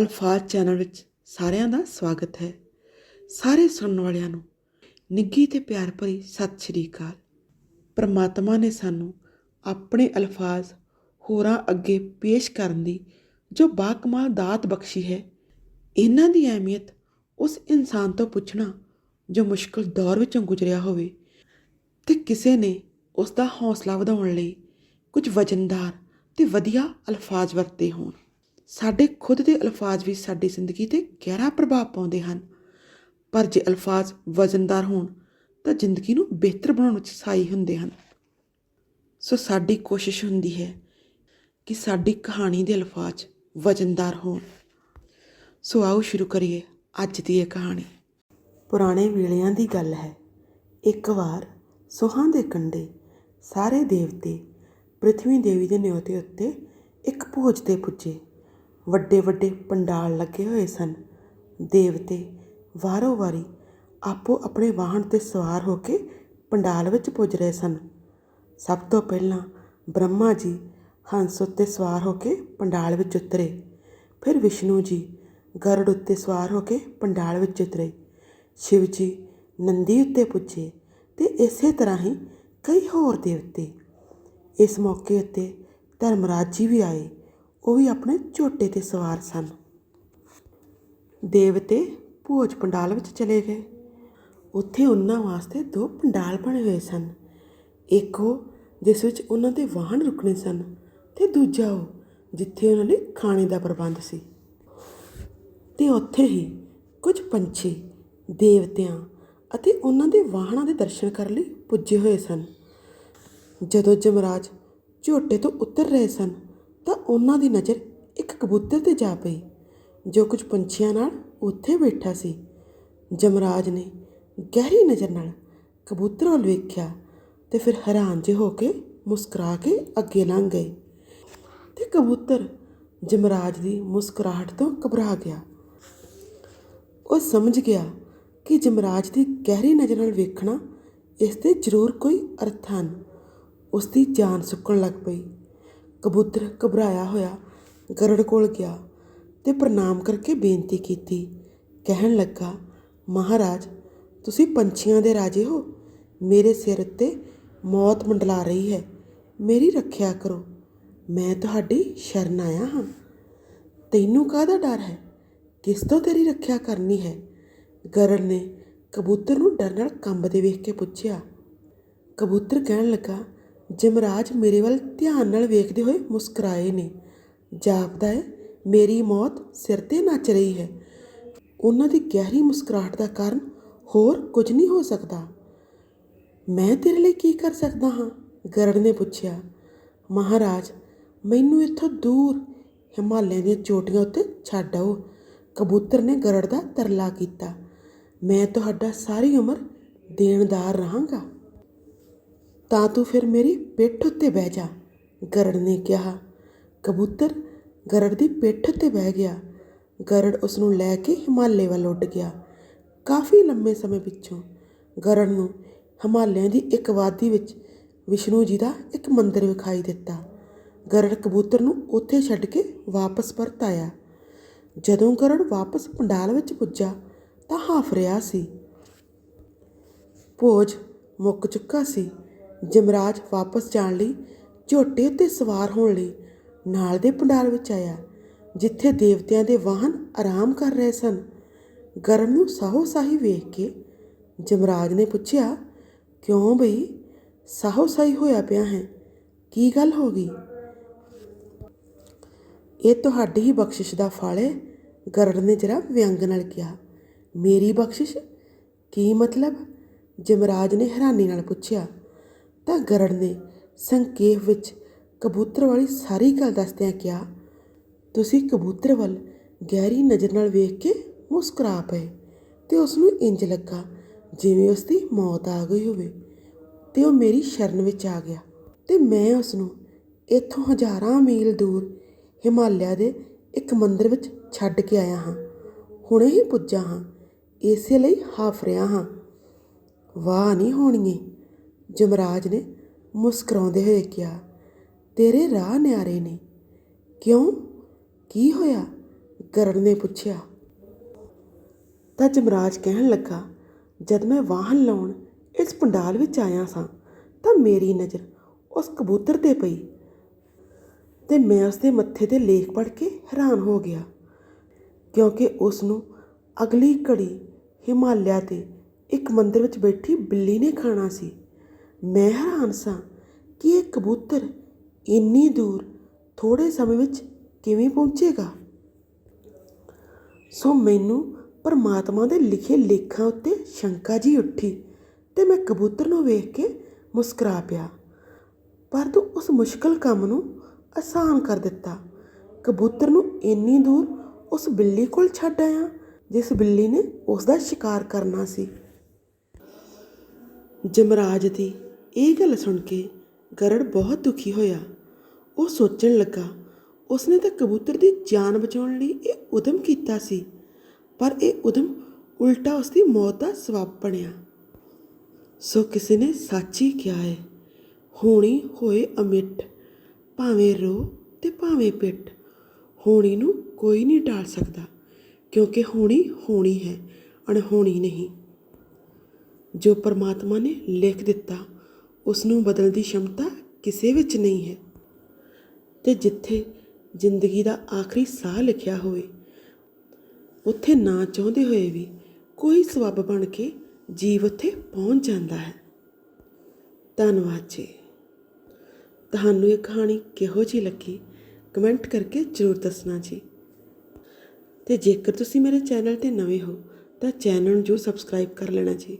ਅਲਫਾਜ਼ channel ਵਿੱਚ ਸਾਰਿਆਂ ਦਾ ਸਵਾਗਤ ਹੈ। ਸਾਰੇ ਸੁਣਨ ਵਾਲਿਆਂ ਨੂੰ ਨਿੱਘੀ ਤੇ ਪਿਆਰ ਭਰੀ ਸਤਿ ਸ਼੍ਰੀ ਅਕਾਲ। ਪਰਮਾਤਮਾ ਨੇ ਸਾਨੂੰ ਆਪਣੇ ਅਲਫਾਜ਼ ਹੋਰਾਂ ਅੱਗੇ ਪੇਸ਼ ਕਰਨ ਦੀ ਜੋ ਬਾਕਮਾਲ ਦਾਤ ਬਖਸ਼ੀ ਹੈ, ਇਹਨਾਂ ਦੀ ਅਹਿਮੀਅਤ ਉਸ ਇਨਸਾਨ ਤੋਂ ਪੁੱਛਣਾ ਜੋ ਮੁਸ਼ਕਲ ਦੌਰ ਵਿੱਚੋਂ ਗੁਜ਼ਰਿਆ ਹੋਵੇ ਤੇ ਕਿਸੇ ਨੇ ਉਸ ਦਾ ਹੌਸਲਾ ਵਧਾਉਣ ਲਈ ਕੁਝ ਵਜਨਦਾਰ ਤੇ ਵਧੀਆ ਅਲਫਾਜ਼ ਵਰਤੇ ਹੋਣ। ਸਾਡੇ ਖੁਦ ਦੇ ਅਲਫਾਜ਼ ਵੀ ਸਾਡੀ ਜ਼ਿੰਦਗੀ ਤੇ ਗਹਿਰਾ ਪ੍ਰਭਾਵ ਪਾਉਂਦੇ ਹਨ। ਪਰ ਜੇ ਅਲਫਾਜ਼ ਵਜ਼ਨਦਾਰ ਹੋਣ, ਤਾਂ ਜ਼ਿੰਦਗੀ ਨੂੰ ਬਿਹਤਰ ਬਣਾਉਣ ਵਿੱਚ ਸਹਾਈ ਹੁੰਦੇ ਹਨ। ਸੋ ਸਾਡੀ ਕੋਸ਼ਿਸ਼ ਹੁੰਦੀ ਹੈ ਕਿ ਸਾਡੀ ਕਹਾਣੀ ਦੇ ਅਲਫਾਜ਼ ਵਜ਼ਨਦਾਰ ਹੋਣ। ਸੋ ਆਓ ਸ਼ੁਰੂ ਕਰੀਏ ਅੱਜ ਦੀ ਇਹ ਕਹਾਣੀ। ਪੁਰਾਣੇ ਵੇਲਿਆਂ ਦੀ ਗੱਲ ਹੈ। ਇੱਕ ਵਾਰ ਸੁਹਾਂ ਦੇ ਕੰਢੇ ਸਾਰੇ ਦੇਵਤੇ ਪ੍ਰithvi ਦੇਵੀ ਦੇ ਨਿਉਤੇ ਉੱਤੇ ਇੱਕ ਭੋਜ ਤੇ ਪੁੱਜੇ। ਵੱਡੇ ਵੱਡੇ ਪੰਡਾਲ ਲੱਗੇ ਹੋਏ ਸਨ। ਦੇਵਤੇ ਵਾਰੋ ਵਾਰੀ ਆਪੋ ਆਪਣੇ ਵਾਹਨ ਤੇ ਸਵਾਰ ਹੋ ਕੇ ਪੰਡਾਲ ਵਿੱਚ ਪੁੱਜ ਰਹੇ ਸਨ। ਸਭ ਤੋਂ ਪਹਿਲਾਂ ਬ੍ਰਹਮਾ ਜੀ ਹੰਸ ਉੱਤੇ ਸਵਾਰ ਹੋ ਕੇ ਪੰਡਾਲ ਵਿੱਚ ਉਤਰੇ। ਫਿਰ ਵਿਸ਼ਨੂੰ ਜੀ ਗਰੜ ਉੱਤੇ ਸਵਾਰ ਹੋ ਕੇ ਪੰਡਾਲ ਵਿੱਚ ਉਤਰੇ। ਸ਼ਿਵ ਜੀ ਨੰਦੀ ਉੱਤੇ ਪੁੱਜੇ ਤੇ ਇਸੇ ਤਰ੍ਹਾਂ ਹੀ ਕਈ ਹੋਰ ਦੇਵਤੇ। ਇਸ ਮੌਕੇ ਉੱਤੇ ਧਰਮਰਾਜ ਜੀ ਵੀ ਆਏ। ਉਹ ਵੀ ਆਪਣੇ ਝੋਟੇ ਤੇ ਸਵਾਰ ਸਨ। ਦੇਵਤੇ ਭੋਜ ਪੰਡਾਲ ਵਿੱਚ ਚਲੇ ਗਏ। ਉੱਥੇ ਉਹਨਾਂ ਵਾਸਤੇ ਦੋ ਪੰਡਾਲ ਬਣੇ ਹੋਏ ਸਨ। ਇੱਕ ਉਹ ਜਿਸ ਵਿੱਚ ਉਹਨਾਂ ਦੇ ਵਾਹਨ ਰੁਕਣੇ ਸਨ ਤੇ ਦੂਜਾ ਉਹ ਜਿੱਥੇ ਉਹਨਾਂ ਲਈ ਖਾਣੇ ਦਾ ਪ੍ਰਬੰਧ ਸੀ। ਤੇ ਉੱਥੇ ਹੀ ਕੁਝ ਪੰਛੀ, ਦੇਵਤਿਆਂ ਅਤੇ ਉਹਨਾਂ ਦੇ ਵਾਹਨਾਂ ਦੇ ਦਰਸ਼ਨ ਕਰਨ ਲਈ ਪੁੱਜੇ ਹੋਏ ਸਨ। ਜਦੋਂ ਜਮਰਾਜ ਝੋਟੇ ਤੋਂ ਉਤਰ ਰਹੇ ਸਨ ਤਾਂ ਉਹਨਾਂ ਦੀ ਨਜ਼ਰ ਇੱਕ ਕਬੂਤਰ ਤੇ ਜਾ ਪਈ, ਜੋ ਕੁਝ ਪੰਛੀਆਂ ਨਾਲ ਉੱਥੇ ਬੈਠਾ ਸੀ। ਜਮਰਾਜ ਨੇ ਗਹਿਰੀ ਨਜ਼ਰ ਨਾਲ ਕਬੂਤਰ ਵੱਲ ਵੇਖਿਆ ਤੇ ਫਿਰ ਹੈਰਾਨ ਜਿਹੇ ਹੋ ਕੇ ਮੁਸਕਰਾ ਕੇ ਅੱਗੇ ਲੰਘ ਗਏ ਤੇ ਕਬੂਤਰ ਜਮਰਾਜ ਦੀ ਮੁਸਕਰਾਹਟ ਤੋਂ ਘਬਰਾ ਗਿਆ। ਉਹ ਸਮਝ ਗਿਆ ਕਿ ਜਮਰਾਜ ਦੀ ਗਹਿਰੀ ਨਜ਼ਰ ਨਾਲ ਵੇਖਣਾ ਇਸ ਦੇ ਜ਼ਰੂਰ ਕੋਈ ਅਰਥ ਹਨ। ਉਸ ਦੀ ਜਾਨ ਸੁੱਕਣ ਲੱਗ ਪਈ। ਕਬੂਤਰ ਘਬਰਾਇਆ ਹੋਇਆ ਗਰੜ ਕੋਲ ਗਿਆ ਤੇ ਪ੍ਰਣਾਮ ਕਰਕੇ ਬੇਨਤੀ ਕੀਤੀ। ਕਹਿਣ ਲੱਗਾ, ਮਹਾਰਾਜ, ਤੁਸੀਂ ਪੰਛੀਆਂ ਦੇ ਰਾਜੇ ਹੋ। ਮੇਰੇ ਸਿਰ ਉੱਤੇ ਮੌਤ ਮੰਡਲਾ ਰਹੀ ਹੈ। ਮੇਰੀ ਰੱਖਿਆ ਕਰੋ। ਮੈਂ ਤੁਹਾਡੀ ਸ਼ਰਨ ਆਇਆ ਹਾਂ। ਤੈਨੂੰ ਕਾਹਦਾ ਡਰ ਹੈ? ਕਿਸ ਤੋਂ ਤੇਰੀ ਰੱਖਿਆ ਕਰਨੀ ਹੈ? ਗਰੜ ਨੇ ਕਬੂਤਰ ਨੂੰ ਡਰ ਨਾਲ ਕੰਬਦੇ ਵੇਖ ਕੇ ਪੁੱਛਿਆ। ਕਬੂਤਰ ਕਹਿਣ ਲੱਗਾ ਜਮਰਾਜ ਮੇਰੇ ਵੱਲ ਧਿਆਨ ਨਾਲ ਵੇਖਦੇ ਹੋਏ ਮੁਸਕਰਾਏ ਨੇ। ਜਾਪਦਾ ਹੈ, ਮੇਰੀ ਮੌਤ ਸਿਰ ਤੇ ਨੱਚ ਰਹੀ ਹੈ। ਉਹਨਾਂ ਦੀ ਗਹਿਰੀ ਮੁਸਕਰਾਹਟ ਦਾ ਕਾਰਨ ਹੋਰ ਕੁਝ ਨਹੀਂ ਹੋ ਸਕਦਾ। ਮੈਂ ਤੇਰੇ ਲਈ ਕੀ ਕਰ ਸਕਦਾ ਹਾਂ? ਗਰੜ ਨੇ ਪੁੱਛਿਆ। ਮਹਾਰਾਜ, ਮੈਨੂੰ ਇੱਥੋਂ ਦੂਰ ਹਿਮਾਲਿਆ ਦੀਆਂ ਚੋਟੀਆਂ ਉੱਤੇ ਛੱਡ ਆਓ। ਕਬੂਤਰ ਨੇ ਗਰੜ ਦਾ ਤਰਲਾ ਕੀਤਾ। ਮੈਂ ਤੁਹਾਡਾ ਸਾਰੀ ਉਮਰ ਦੇਣਦਾਰ ਰਹਾਂਗਾ। ਤਾਂ ਤੂੰ ਫਿਰ ਮੇਰੀ ਪਿੱਠ ਉੱਤੇ ਬਹਿ ਜਾ, ਗਰੜ ਨੇ ਕਿਹਾ। ਕਬੂਤਰ ਗਰੜ ਦੀ ਪਿੱਠ ਉੱਤੇ ਬਹਿ ਗਿਆ। ਗਰੜ ਉਸ ਨੂੰ ਲੈ ਕੇ ਹਿਮਾਲੇ ਵੱਲ ਉੱਡ ਗਿਆ। ਕਾਫੀ ਲੰਮੇ ਸਮੇਂ ਪਿੱਛੋਂ ਗਰੜ ਨੂੰ ਹਿਮਾਲਿਆ ਦੀ ਇੱਕ ਵਾਦੀ ਵਿੱਚ ਵਿਸ਼ਨੂੰ ਜੀ ਦਾ ਇੱਕ ਮੰਦਿਰ ਵਿਖਾਈ ਦਿੱਤਾ। ਗਰੜ ਕਬੂਤਰ ਨੂੰ ਉੱਥੇ ਛੱਡ ਕੇ ਵਾਪਸ ਪਰਤ ਆਇਆ। ਜਦੋਂ ਗਰੜ ਵਾਪਸ ਪੰਡਾਲ ਵਿੱਚ ਪੁੱਜਾ ਤਾਂ ਹਾਫ ਰਿਹਾ ਸੀ। ਭੋਜ ਮੁੱਕ ਚੁੱਕਾ ਸੀ। ਜਮਰਾਜ ਵਾਪਸ ਜਾਣ ਲਈ ਝੋਟੇ ਉੱਤੇ ਸਵਾਰ ਹੋਣ ਲਈ ਨਾਲ ਦੇ ਪੰਡਾਲ ਵਿੱਚ ਆਇਆ, ਜਿੱਥੇ ਦੇਵਤਿਆਂ ਦੇ ਵਾਹਨ ਆਰਾਮ ਕਰ ਰਹੇ ਸਨ। ਗਰਮ ਨੂੰ ਸਾਹੋ ਸਾਹੀ ਵੇਖ ਕੇ ਜਮਰਾਜ ਨੇ ਪੁੱਛਿਆ, ਕਿਉਂ ਬਈ? ਸਾਹੋ ਸਾਹੀ ਹੋਇਆ ਪਿਆ ਹੈ। ਕੀ ਗੱਲ ਹੋ ਗਈ? ਇਹ ਤੁਹਾਡੀ ਹੀ ਬਖਸ਼ਿਸ਼ ਦਾ ਫਲ ਹੈ, ਗਰੜ ਨੇ ਜਰਾ ਵਿਅੰਗ ਨਾਲ ਕਿਹਾ। ਮੇਰੀ ਬਖਸ਼ਿਸ਼? ਕੀ ਮਤਲਬ? ਜਮਰਾਜ ਨੇ ਹੈਰਾਨੀ ਨਾਲ ਪੁੱਛਿਆ। ਤਾਂ ਗਰੜ ਨੇ ਸੰਖੇਪ ਵਿੱਚ ਕਬੂਤਰ ਵਾਲੀ ਸਾਰੀ ਗੱਲ ਦੱਸਦਿਆਂ ਕਿਹਾ, ਤੁਸੀਂ ਕਬੂਤਰ ਵੱਲ ਗਹਿਰੀ ਨਜ਼ਰ ਨਾਲ ਵੇਖ ਕੇ ਮੁਸਕਰਾ ਪਏ ਤੇ ਉਸ ਨੂੰ ਇੰਜ ਲੱਗਾ ਜਿਵੇਂ ਉਸ ਦੀ ਮੌਤ ਆ ਗਈ ਹੋਵੇ ਤੇ ਉਹ ਮੇਰੀ ਸ਼ਰਨ ਵਿੱਚ ਆ ਗਿਆ ਤੇ ਮੈਂ ਉਸ ਨੂੰ ਇੱਥੋਂ ਹਜ਼ਾਰਾਂ ਮੀਲ ਦੂਰ ਹਿਮਾਲਿਆ ਦੇ ਇੱਕ ਮੰਦਿਰ ਵਿੱਚ ਛੱਡ ਕੇ ਆਇਆ ਹਾਂ। ਹੁਣੇ ਹੀ ਪੁੱਜਾ ਹਾਂ। ਇਸੇ ਲਈ ਹਾਫ ਰਿਹਾ ਹਾਂ। ਵਾਹ ਨਹੀਂ ਹੋਣੀਏ ਜਮਰਾਜ ਨੇ ਮੁਸਕਰਾਉਂਦੇ ਹੋਏ ਕਿਹਾ, ਤੇਰੇ ਰਾਹ ਨਿਆਰੇ ਨੇ। ਕਿਉਂ? ਕੀ ਹੋਇਆ? ਗਰੜ ਨੇ ਪੁੱਛਿਆ। ਤਾਂ ਜਮਰਾਜ ਕਹਿਣ ਲੱਗਾ, ਜਦ ਮੈਂ ਵਾਹਨ ਲਾਉਣ ਇਸ ਪੰਡਾਲ ਵਿੱਚ ਆਇਆ ਸਾਂ, ਤਾਂ ਮੇਰੀ ਨਜ਼ਰ ਉਸ ਕਬੂਤਰ ਤੇ ਪਈ ਤੇ ਮੈਂ ਉਸ ਦੇ ਮੱਥੇ ਤੇ ਲੇਖ ਪੜ੍ਹ ਕੇ ਹੈਰਾਨ ਹੋ ਗਿਆ, ਕਿਉਂਕਿ ਉਸ ਨੂੰ ਅਗਲੀ ਘੜੀ ਹਿਮਾਲਿਆ ਤੇ ਇੱਕ ਮੰਦਰ ਵਿੱਚ ਬੈਠੀ ਬਿੱਲੀ ਨੇ ਖਾਣਾ ਸੀ। ਮੈਂ ਹੈਰਾਨ ਸਾਂ ਕਿ ਇਹ ਕਬੂਤਰ ਇੰਨੀ ਦੂਰ ਥੋੜੇ ਸਮੇਂ ਵਿੱਚ ਕਿਵੇਂ ਪਹੁੰਚੇਗਾ। ਸੋ ਮੈਨੂੰ ਪਰਮਾਤਮਾ ਦੇ ਲਿਖੇ ਲੇਖਾਂ ਉੱਤੇ ਸ਼ੰਕਾ ਜੀ ਉੱਠੀ ਤੇ ਮੈਂ ਕਬੂਤਰ ਨੂੰ ਵੇਖ ਕੇ ਮੁਸਕਰਾ ਪਿਆ। ਪਰ ਤੂੰ ਉਸ ਮੁਸ਼ਕਲ ਕੰਮ ਨੂੰ ਆਸਾਨ ਕਰ ਦਿੱਤਾ। ਕਬੂਤਰ ਨੂੰ ਇੰਨੀ ਦੂਰ ਉਸ ਬਿੱਲੀ ਕੋਲ ਛੱਡ ਆਇਆ, ਜਿਸ ਬਿੱਲੀ ਨੇ ਉਸ ਦਾ ਸ਼ਿਕਾਰ ਕਰਨਾ ਸੀ। ਜਮਰਾਜ ਦੀ ਇਹ ਗੱਲ ਸੁਣ ਕੇ ਗਰੜ ਬਹੁਤ ਦੁਖੀ ਹੋਇਆ। ਉਹ ਸੋਚਣ ਲੱਗਾ, ਉਸਨੇ ਤਾਂ ਕਬੂਤਰ ਦੀ ਜਾਨ ਬਚਾਉਣ ਲਈ ਇਹ ਉਦਮ ਕੀਤਾ ਸੀ, ਪਰ ਇਹ ਉਦਮ ਉਲਟਾ ਉਸਦੀ ਮੌਤ ਦਾ ਸਬਬ ਬਣਿਆ। ਸੋ ਕਿਸੇ ਨੇ ਸੱਚ ਹੀ ਕਿਹਾ ਹੈ, ਹੋਣੀ ਹੋਏ ਅਮਿੱਟ, ਭਾਵੇਂ ਰੋ ਤੇ ਭਾਵੇਂ ਪਿੱਟ, ਹੋਣੀ ਨੂੰ ਕੋਈ ਨਹੀਂ ਟਾਲ ਸਕਦਾ, ਕਿਉਂਕਿ ਹੋਣੀ ਹੋਣੀ ਹੈ, ਅਣਹੋਣੀ ਨਹੀਂ। ਜੋ ਪਰਮਾਤਮਾ ਨੇ ਲਿਖ ਦਿੱਤਾ ਉਸ ਨੂੰ ਬਦਲਣ ਦੀ ਸ਼ਮਤਾ ਕਿਸੇ ਵਿੱਚ ਨਹੀਂ ਹੈ। ਤੇ ਜਿੱਥੇ ਜ਼ਿੰਦਗੀ ਦਾ ਆਖਰੀ ਸਾਹ ਲਿਖਿਆ ਹੋਵੇ, ਉੱਥੇ ਨਾ ਚਾਹੁੰਦੇ ਹੋਏ ਵੀ ਕੋਈ ਸਬੱਬ ਬਣ ਕੇ ਜੀਵ ਉੱਥੇ ਪਹੁੰਚ ਜਾਂਦਾ ਹੈ। ਧੰਨਵਾਦ ਜੀ। ਤੁਹਾਨੂੰ ਇਹ ਕਹਾਣੀ ਕਿਹੋ ਜਿਹੀ ਲੱਗੀ, ਕਮੈਂਟ ਕਰਕੇ ਜ਼ਰੂਰ ਦੱਸਣਾ ਜੀ। ਤੇ ਜੇਕਰ ਤੁਸੀਂ ਮੇਰੇ ਚੈਨਲ ਤੇ ਨਵੇਂ ਹੋ, ਤਾਂ ਚੈਨਲ ਨੂੰ ਜੋ ਸਬਸਕ੍ਰਾਈਬ ਕਰ ਲੈਣਾ ਜੀ।